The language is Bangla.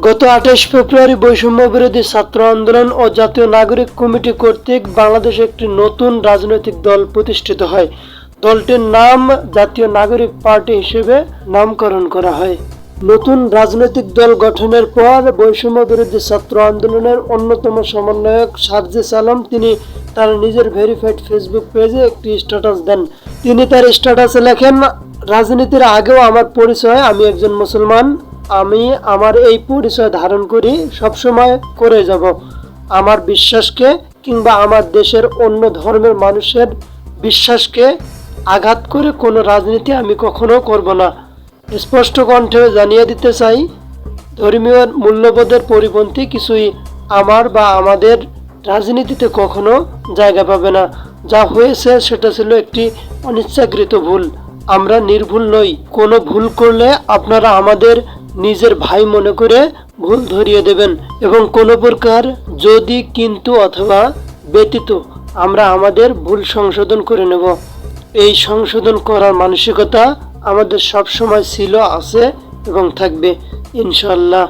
গত আঠাশ ফেব্রুয়ারি বৈষম্য বিরোধী ছাত্র আন্দোলন ও জাতীয় নাগরিক কমিটি কর্তৃক বাংলাদেশে একটি নতুন রাজনৈতিক দল প্রতিষ্ঠিত হয়। দলটির নাম জাতীয় নাগরিক পার্টি হিসেবে নামকরণ করা হয়। নতুন রাজনৈতিক দল গঠনের পর বৈষম্য বিরোধী ছাত্র আন্দোলনের অন্যতম সমন্বয়ক সার্জিস আলম তিনি তার নিজের ভেরিফাইড ফেসবুক পেজে একটি স্ট্যাটাস দেন। তিনি তার স্ট্যাটাসে লেখেন, রাজনীতির আগেও আমার পরিচয়, আমি একজন মুসলমান। আমি আমার এই পরিচয় ধারণ করি সবসময় করে যাব। আমার বিশ্বাসকে কিংবা আমার দেশের অন্য ধর্মের মানুষের বিশ্বাসকে আঘাত করে কোনো রাজনীতি আমি কখনো করব না। স্পষ্ট কণ্ঠে জানিয়ে দিতে চাই, ধর্মীয় মূল্যবোধের পরিপন্থী কিছুই আমার বা আমাদের রাজনীতিতে কখনো জায়গা পাবে না। যা হয়েছে সেটা ছিল একটি অনিচ্ছাকৃত ভুল। আমরা নির্ভুল নই। কোনো ভুল করলে আপনারা আমাদের নিজের ভাই মনে করে ভুল ধরিয়ে দেবেন এবং কোনো প্রকার যদি কিন্তু অথবা ব্যতীত আমরা আমাদের ভুল সংশোধন করে নেব। এই সংশোধন করার মানসিকতা আমাদের সবসময় ছিল, আছে এবং থাকবে ইনশাল্লাহ